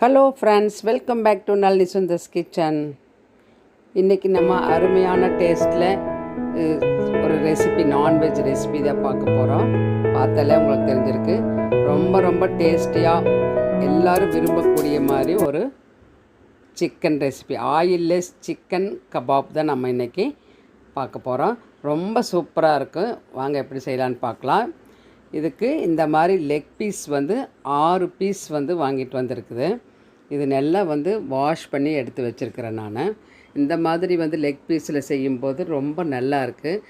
Hello friends welcome back to Nalli Sundar's kitchen இன்றைக்கி நம்ம அருமையான டேஸ்ட்டில் ஒரு ரெசிபி நான்வெஜ் ரெசிபி தான் பார்க்க போகிறோம் பார்த்தாலே உங்களுக்கு தெரிஞ்சிருக்கு. ரொம்ப ரொம்ப டேஸ்டியாக எல்லோரும் விரும்பக்கூடிய மாதிரி ஒரு chicken recipe oilless chicken kebab தான் நம்ம இன்றைக்கி பார்க்க போகிறோம் ரொம்ப சூப்பராக இருக்கும் வாங்க எப்படி செய்யலான்னு பார்க்கலாம். இதுக்கு இந்த மாதிரி லெக் பீஸ் வந்து ஆறு பீஸ் வந்து வாங்கிட்டு வந்திருக்குது. இது நல்லா வந்து வாஷ் பண்ணி எடுத்து வச்சுருக்கிறேன் நான். இந்த மாதிரி வந்து லெக் பீஸில் செய்யும்போது ரொம்ப நல்லா இருக்குது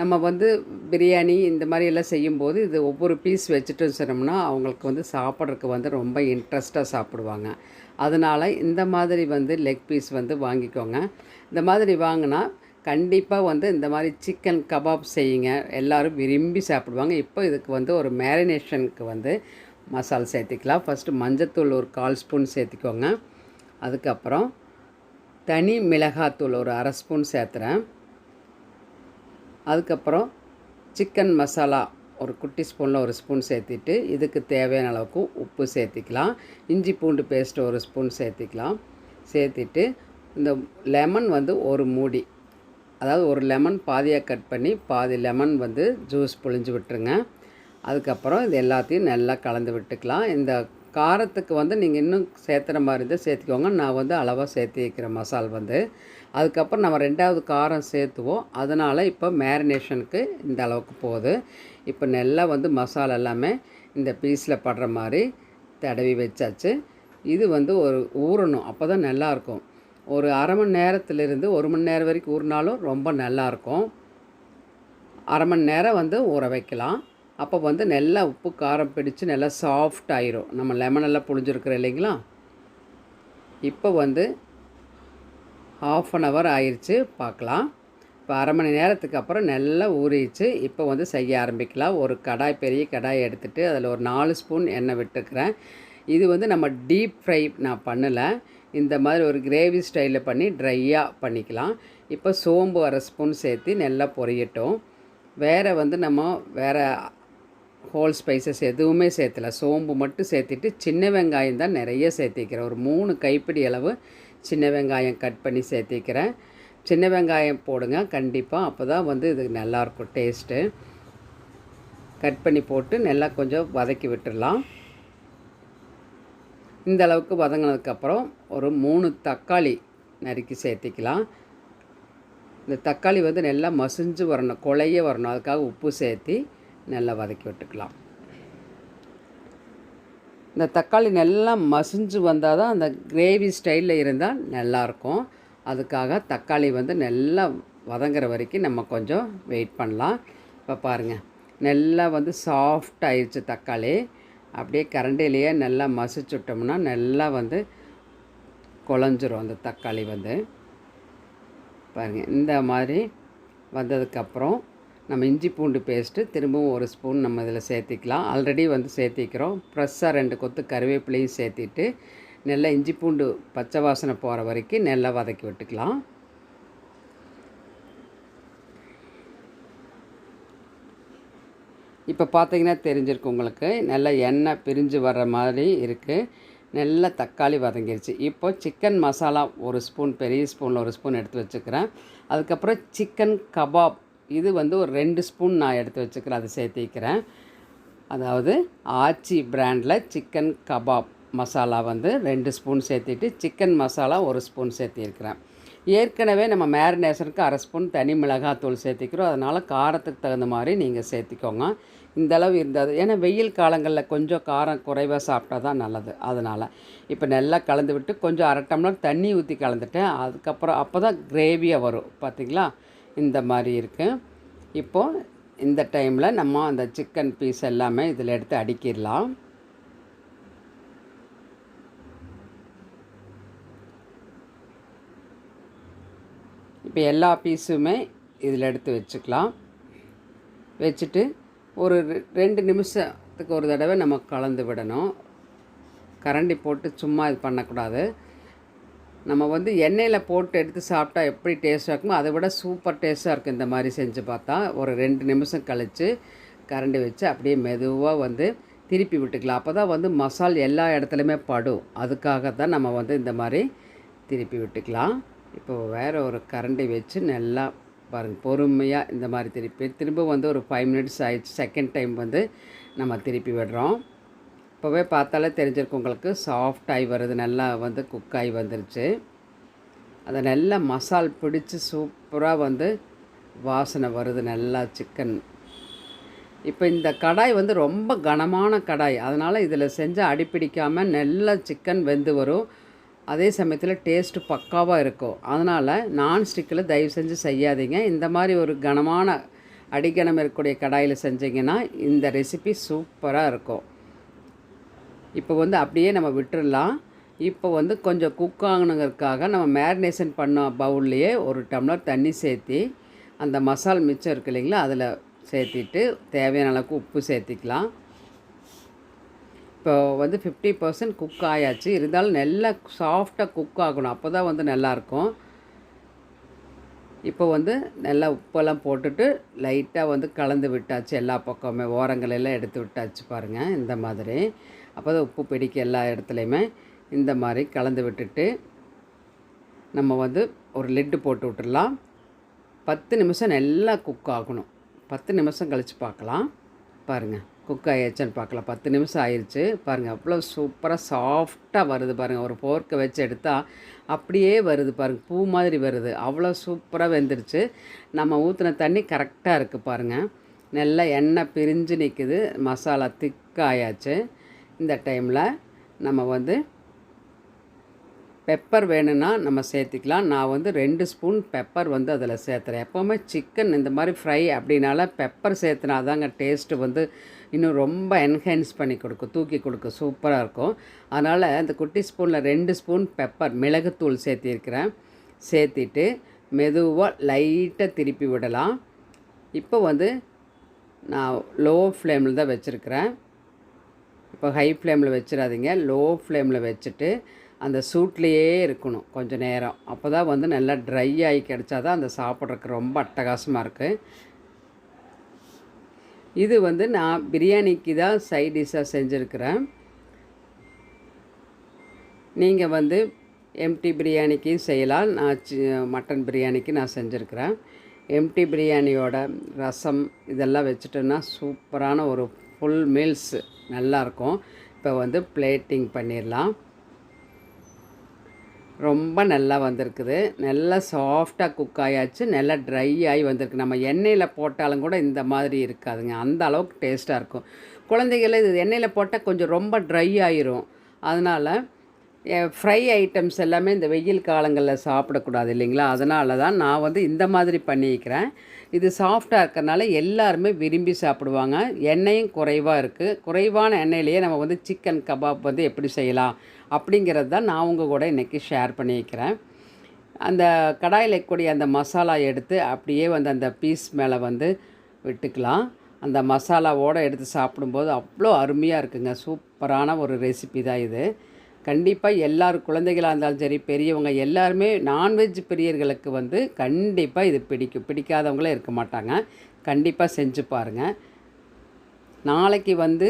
நம்ம வந்து பிரியாணி இந்த மாதிரி எல்லாம் செய்யும்போது இது ஒவ்வொரு பீஸ் வச்சுட்டு சொன்னோம்னா அவங்களுக்கு வந்து சாப்பிட்றதுக்கு வந்து ரொம்ப இன்ட்ரெஸ்ட்டாக சாப்பிடுவாங்க. அதனால் இந்த மாதிரி வந்து லெக் பீஸ் வந்து வாங்கிக்கோங்க. இந்த மாதிரி வாங்கினா கண்டிப்பாக வந்து இந்த மாதிரி சிக்கன் கபாப் செய்யுங்க. எல்லோரும் விரும்பி சாப்பிடுவாங்க. இப்போ இதுக்கு வந்து ஒரு மேரினேஷனுக்கு வந்து மசாலா சேர்த்திக்கலாம். ஃபஸ்ட்டு மஞ்சத்தூள் ஒரு கால் ஸ்பூன் சேர்த்திக்கோங்க. அதுக்கப்புறம் தனி மிளகாத்தூள் ஒரு அரை ஸ்பூன் சேர்த்துறேன். அதுக்கப்புறம் சிக்கன் மசாலா ஒரு குட்டி ஸ்பூனில் ஒரு ஸ்பூன் சேர்த்திட்டு இதுக்கு தேவையான அளவுக்கு உப்பு சேர்த்திக்கலாம். இஞ்சி பூண்டு பேஸ்ட் ஒரு ஸ்பூன் சேர்த்திக்கலாம். சேர்த்திட்டு இந்த லெமன் வந்து ஒரு மூடி அதாவது ஒரு லெமன் பாதியாக கட் பண்ணி பாதி லெமன் வந்து ஜூஸ் புழிஞ்சு விட்டுருங்க. அதுக்கப்புறம் இது எல்லாத்தையும் நல்லா கலந்து விட்டுக்கலாம். இந்த காரத்துக்கு வந்து நீங்கள் இன்னும் சேர்த்துற மாதிரி இருந்தால் சேர்த்துக்கோங்க. நான் வந்து அளவாக சேர்த்து வைக்கிறேன் மசால் வந்து. அதுக்கப்புறம் நம்ம ரெண்டாவது காரம் சேர்த்துவோம். அதனால் இப்போ மேரினேஷனுக்கு இந்த அளவுக்கு போகுது. இப்போ நல்லா வந்து மசாலா எல்லாமே இந்த பீஸில் படுற மாதிரி தடவி வச்சாச்சு. இது வந்து ஒரு ஊறணும். அப்போ தான் நல்லாயிருக்கும் ஒரு அரை மணி நேரத்துலேருந்து ஒரு மணி நேரம் வரைக்கும் ஊறினாலும் ரொம்ப நல்லாயிருக்கும். அரை மணி நேரம் வந்து ஊற வைக்கலாம். அப்போ வந்து நல்லா உப்பு காரம் பிடிச்சி நல்லா சாஃப்ட் ஆயிரும். நம்ம லெமன் எல்லாம் புழிஞ்சிருக்கிறோம் இல்லைங்களா? இப்போ வந்து ஆஃப் அன் ஹவர் ஆயிடுச்சு பார்க்கலாம். இப்போ அரை மணி நேரத்துக்கு அப்புறம் நல்லா ஊறிச்சு இப்போ வந்து செய்ய ஆரம்பிக்கலாம். ஒரு கடாய் பெரிய கடாய் எடுத்துகிட்டு அதில் ஒரு நாலு ஸ்பூன் எண்ணெய் விட்டுக்கிறேன். இது வந்து நம்ம டீப் ஃப்ரை நான் பண்ணலை. இந்த மாதிரி ஒரு கிரேவி ஸ்டைலில் பண்ணி ட்ரையாக பண்ணிக்கலாம். இப்போ சோம்பு அரை ஸ்பூன் சேர்த்து நல்லா பொரியட்டும். வேறு வந்து நம்ம வேறு ஹோல் ஸ்பைசஸ் எதுவுமே சேர்த்தல. சோம்பு மட்டும் சேர்த்துட்டு சின்ன வெங்காயம் தான் நிறைய சேர்த்திக்கிறேன் ஒரு மூணு கைப்பிடி அளவு சின்ன வெங்காயம் கட் பண்ணி சேர்த்திக்கிறேன் சின்ன வெங்காயம் போடுங்க கண்டிப்பாக அப்போ தான் வந்து இது நல்லாயிருக்கும் டேஸ்ட்டு கட் பண்ணி போட்டு நல்லா கொஞ்சம் வதக்கி விட்டுடலாம் இந்த அளவுக்கு வதங்கினதுக்கப்புறம் ஒரு மூணு தக்காளி நறுக்கி சேர்த்திக்கலாம். இந்த தக்காளி வந்து நல்லா மசிஞ்சு வரணும் கொலைய வரணும். அதுக்காக உப்பு சேர்த்தி நல்லா வதக்கி விட்டுக்கலாம். இந்த தக்காளி நல்லா மசிஞ்சு வந்தால் தான் அந்த கிரேவி ஸ்டைலில் இருந்தால் நல்லாயிருக்கும். அதுக்காக தக்காளி வந்து நல்லா வதங்குற வரைக்கும் நம்ம கொஞ்சம் வெயிட் பண்ணலாம். இப்போ பாருங்கள் நல்லா வந்து சாஃப்ட் ஆயிடுச்சு தக்காளி. அப்படியே கரண்டிலேயே நல்லா மசிச்சுட்டோம்னா நல்லா வந்து குழஞ்சிரும் அந்த தக்காளி வந்து. பாருங்கள் இந்த மாதிரி வந்ததுக்கப்புறம் நம்ம இஞ்சி பூண்டு பேஸ்ட்டு திரும்பவும் ஒரு ஸ்பூன் நம்ம இதில் சேர்த்திக்கலாம். ஆல்ரெடி வந்து சேர்த்திக்கிறோம். ஃப்ரெஷ்ஷாக ரெண்டு கொத்து கருவேப்பிலையும் சேர்த்திட்டு நல்லா இஞ்சி பூண்டு பச்சை வாசனை போகிற வரைக்கும் நல்லா வதக்கி விட்டுக்கலாம். இப்போ பார்த்தீங்கன்னா தெரிஞ்சிருக்கு உங்களுக்கு. நல்லா எண்ணெய் பிரிஞ்சு வர்ற மாதிரி இருக்குது நல்லா தக்காளி வதங்கிருச்சு. இப்போ சிக்கன் மசாலா ஒரு ஸ்பூன் பெரிய ஸ்பூனில் ஒரு ஸ்பூன் எடுத்து வச்சுக்கிறேன். அதுக்கப்புறம் சிக்கன் கபாப். இது வந்து ஒரு ரெண்டு ஸ்பூன் நான் எடுத்து வச்சுக்கிறேன். அதை சேர்த்திக்கிறேன் அதாவது ஆச்சி பிராண்டில் சிக்கன் கபாப் மசாலா வந்து ரெண்டு ஸ்பூன் சேர்த்திட்டு சிக்கன் மசாலா ஒரு ஸ்பூன் சேர்த்திருக்கிறேன் ஏற்கனவே நம்ம மேரினேஷனுக்கு அரை ஸ்பூன் தனி மிளகாத்தூள் சேர்த்திக்கிறோம். அதனால் காரத்துக்கு தகுந்த மாதிரி நீங்கள் சேர்த்திக்கோங்க. இந்த அளவு இருந்தது. ஏன்னா வெயில் காலங்களில் கொஞ்சம் காரம் குறைவாக சாப்பிட்டா தான் நல்லது. அதனால் இப்போ நல்லா கலந்து விட்டு கொஞ்சம் அரை டம்ளர் தண்ணி ஊற்றி கலந்துட்டேன். அதுக்கப்புறம் அப்போ தான் கிரேவியாக வரும். பார்த்திங்களா இந்த மாதிரி இருக்குது இப்போது இந்த டைமில் நம்ம அந்த சிக்கன் பீஸ் எல்லாமே இதில் எடுத்து அடிக்கிடலாம். இப்போ எல்லா பீஸுமே இதில் எடுத்து வச்சுக்கலாம். வச்சுட்டு ஒரு ரெண்டு நிமிஷத்துக்கு ஒரு தடவை நம்ம கலந்து விடணும். கரண்டி போட்டு சும்மா இது பண்ணக்கூடாது. நம்ம வந்து எண்ணெயில் போட்டு எடுத்து சாப்பிட்டா எப்படி டேஸ்ட்டாக இருக்குமோ அதை விட சூப்பர் டேஸ்ட்டாக இருக்கும் இந்த மாதிரி செஞ்சு பார்த்தா. ஒரு ரெண்டு நிமிஷம் கழித்து கரண்டி வச்சு அப்படியே மெதுவாக வந்து திருப்பி விட்டுக்கலாம். அப்போ தான் வந்து மசால் எல்லா இடத்துலையுமே படும். அதுக்காக தான் நம்ம வந்து இந்த மாதிரி திருப்பி விட்டுக்கலாம். இப்போ வேறு ஒரு கரண்டி வச்சு நல்லா பாருங்கள் பொறுமையாக இந்த மாதிரி திருப்பி திரும்ப வந்து ஒரு ஃபைவ் மினிட்ஸ் ஆயிடுச்சு. செகண்ட் டைம் வந்து நம்ம திருப்பி விடுறோம். இப்போவே பார்த்தாலே தெரிஞ்சிருக்கும் உங்களுக்கு சாஃப்ட் ஆகி வருது நல்லா வந்து குக் ஆகி வந்துருச்சு. அதை நல்லா மசால் பிடிச்சி சூப்பராக வந்து வாசனை வருது நல்லா சிக்கன் இப்போ இந்த கடாய் வந்து ரொம்ப கனமான கடாய். அதனால் இதில் செஞ்சால் அடிப்பிடிக்காமல் நல்லா சிக்கன் வெந்து வரும். அதே சமயத்தில் டேஸ்ட்டு பக்காவாக இருக்கும். அதனால் நான்ஸ்டிக்கில் தயவு செஞ்சு செய்யாதீங்க. இந்த மாதிரி ஒரு கனமான அடிக்கணம் இருக்கக்கூடிய கடாயில் செஞ்சிங்கன்னா இந்த ரெசிபி சூப்பராக இருக்கும். இப்போ வந்து அப்படியே நம்ம விட்டுடலாம் இப்போ வந்து கொஞ்சம் குக் ஆகணுங்கிறதுக்காக நம்ம மேரினேஷன் பண்ண பவுல்லையே ஒரு டம்ளர் தண்ணி சேர்த்தி அந்த மசால் மிச்சம் இருக்கு இல்லைங்களா அதில் சேர்த்திட்டு தேவையான அளவுக்கு உப்பு சேர்த்திக்கலாம். இப்போ வந்து ஃபிஃப்டி பர்சன்ட் குக் ஆயாச்சு. இருந்தாலும் நல்லா சாஃப்டாக குக் ஆகணும். அப்போ தான் வந்து நல்லாயிருக்கும் இப்போ வந்து நல்லா உப்பெல்லாம் போட்டுட்டு லைட்டாக வந்து கலந்து விட்டாச்சு. எல்லா பக்கமே ஓரங்களெல்லாம் எடுத்து விட்டாச்சு பாருங்கள் இந்த மாதிரி. அப்போ தான் உப்பு பிடிக்க எல்லா இடத்துலையுமே இந்த மாதிரி கலந்து விட்டுட்டு நம்ம வந்து ஒரு லிட்டு போட்டு விட்டுடலாம். பத்து நிமிஷம் நல்லா குக் ஆகணும். பத்து நிமிஷம் கழித்து பார்க்கலாம். பாருங்கள் குக் ஆயிடுச்சுன்னு பார்க்கலாம் பத்து நிமிஷம் ஆயிடுச்சு பாருங்கள் அவ்வளோ சூப்பராக சாஃப்டாக வருது பாருங்கள் ஒரு போர்க்கை வச்சு எடுத்தால் அப்படியே வருது பாருங்கள் பூ மாதிரி வருது. அவ்வளோ சூப்பராக வெந்துருச்சு. நம்ம ஊற்றின தண்ணி கரெக்டாக இருக்குது பாருங்கள் நல்லா எண்ணெய் பிரிஞ்சு நிற்குது மசாலா திக்காயாச்சு இந்த டைமில் நம்ம வந்து பெப்பர் வேணும்னா நம்ம சேர்த்திக்கலாம். நான் வந்து ரெண்டு ஸ்பூன் பெப்பர் வந்து அதில் சேர்த்துறேன். எப்போவுமே சிக்கன் இந்த மாதிரி ஃப்ரை அப்படின்னால பெப்பர் சேர்த்துனா தாங்க டேஸ்ட்டு வந்து இன்னும் ரொம்ப என்ஹான்ஸ் பண்ணி கொடுக்கும். தூக்கி கொடுக்கும். சூப்பராக இருக்கும். அதனால் அந்த குட்டி ஸ்பூனில் ரெண்டு ஸ்பூன் பெப்பர் மிளகுத்தூள் சேர்த்திருக்கிறேன். சேர்த்திட்டு மெதுவாக லைட்டாக திருப்பி விடலாம். இப்போ வந்து நான் லோ ஃப்ளேமில் தான் வச்சுருக்கிறேன். இப்போ ஹை ஃப்ளேமில் வச்சிடாதீங்க. லோ ஃப்ளேமில் வச்சுட்டு அந்த சூட்லேயே இருக்கணும் கொஞ்சம் நேரம். அப்போ தான் வந்து நல்லா ட்ரை ஆகி கிடச்சா தான் அந்த சாப்பிட்றதுக்கு ரொம்ப அட்டகாசமாக இருக்குது இது வந்து நான் பிரியாணிக்கு தான் சைட் டிஷ்ஷாக செஞ்சுருக்கிறேன். நீங்கள் வந்து எம்டி பிரியாணிக்கும் செய்யலாம். நான் மட்டன் பிரியாணிக்கு நான் செஞ்சுருக்கிறேன். எம்டி பிரியாணியோட ரசம் இதெல்லாம் வச்சுட்டோன்னா சூப்பரான ஒரு ஃபுல் மீல்ஸ் நல்லாயிருக்கும் இப்போ வந்து பிளேட்டிங் பண்ணிடலாம். ரொம்ப நல்லா வந்திருக்குது. நல்லா சாஃப்டாக குக் ஆயாச்சு. நல்லா ட்ரை ஆகி வந்திருக்கு. நம்ம எண்ணெயில் போட்டாலும் கூட இந்த மாதிரி இருக்காதுங்க. அந்த அளவுக்கு டேஸ்ட்டாக இருக்கும். குழந்தைகள இது எண்ணெயில் போட்டால் கொஞ்சம் ரொம்ப ட்ரை ஆயிரும். அதனால் ஃப்ரை ஐட்டம்ஸ் எல்லாமே இந்த வெயில் காலங்களில் சாப்பிடக்கூடாது இல்லைங்களா? அதனால தான் நான் வந்து இந்த மாதிரி பண்ணிக்கிறேன். இது சாஃப்டாக இருக்கிறனால எல்லாருமே விரும்பி சாப்பிடுவாங்க. எண்ணெயும் குறைவாக இருக்குது குறைவான எண்ணெயிலேயே நம்ம வந்து சிக்கன் கபாப் வந்து எப்படி செய்யலாம் அப்படிங்கிறது தான் நான் உங்கள் கூட இன்றைக்கி ஷேர் பண்ணிக்கிறேன். அந்த கடாயில் கூடிய அந்த மசாலா எடுத்து அப்படியே வந்து அந்த பீஸ் மேலே வந்து விட்டுக்கலாம். அந்த மசாலாவோடு எடுத்து சாப்பிடும்போது அவ்வளோ அருமையாக இருக்குங்க. சூப்பரான ஒரு ரெசிபி தான் இது. கண்டிப்பாக எல்லார் குழந்தைகளாக இருந்தாலும் சரி பெரியவங்க எல்லாருமே நான்வெஜ் பிரியர்களுக்கு வந்து கண்டிப்பாக இது பிடிக்கும். பிடிக்காதவங்களே இருக்க மாட்டாங்க. கண்டிப்பாக செஞ்சு பாருங்கள் நாளைக்கு வந்து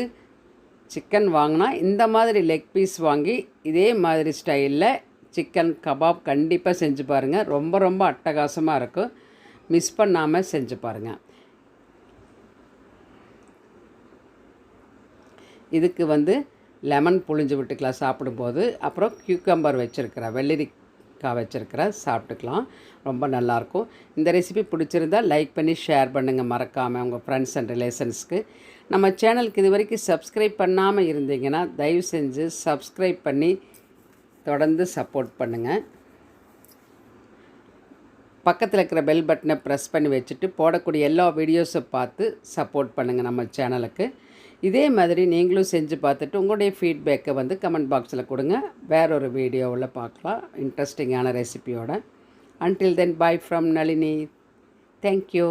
சிக்கன் வாங்கினா இந்த மாதிரி லெக் பீஸ் வாங்கி இதே மாதிரி ஸ்டைலில் சிக்கன் கபாப் கண்டிப்பாக செஞ்சு பாருங்கள் ரொம்ப ரொம்ப அட்டகாசமாக இருக்கும். மிஸ் பண்ணாமல் செஞ்சு பாருங்கள் இதுக்கு வந்து லெமன் புழிஞ்சு விட்டுக்கலாம் சாப்பிடும்போது. அப்புறம் கியூக்கம்பர் வச்சுருக்கிறேன் வெள்ளரிக்காய் வச்சுருக்கிறேன் சாப்பிட்டுக்கலாம். ரொம்ப நல்லாயிருக்கும் இந்த ரெசிபி பிடிச்சிருந்தா லைக் பண்ணி ஷேர் பண்ணுங்கள் மறக்காமல் உங்கள் ஃப்ரெண்ட்ஸ் அண்ட் ரிலேஷன்ஸ்க்கு நம்ம சேனலுக்கு இது வரைக்கும் சப்ஸ்கிரைப் பண்ணாமல் இருந்தீங்கன்னா தயவு செஞ்சு சப்ஸ்கிரைப் பண்ணி தொடர்ந்து சப்போர்ட் பண்ணுங்கள் பக்கத்தில் இருக்கிற பெல் பட்டனை ப்ரெஸ் பண்ணி வச்சுட்டு போடக்கூடிய எல்லா வீடியோஸை பார்த்து சப்போர்ட் பண்ணுங்கள் நம்ம சேனலுக்கு இதே மாதிரி நீங்களும் செஞ்சு பார்த்துட்டு உங்களுடைய ஃபீட்பேக்கை வந்து கமெண்ட் பாக்ஸில் கொடுங்க. வேறொரு வீடியோவில் பார்க்கலாம். இன்ட்ரெஸ்டிங்கான ரெசிபியோட until then bye from Nalini. Thank you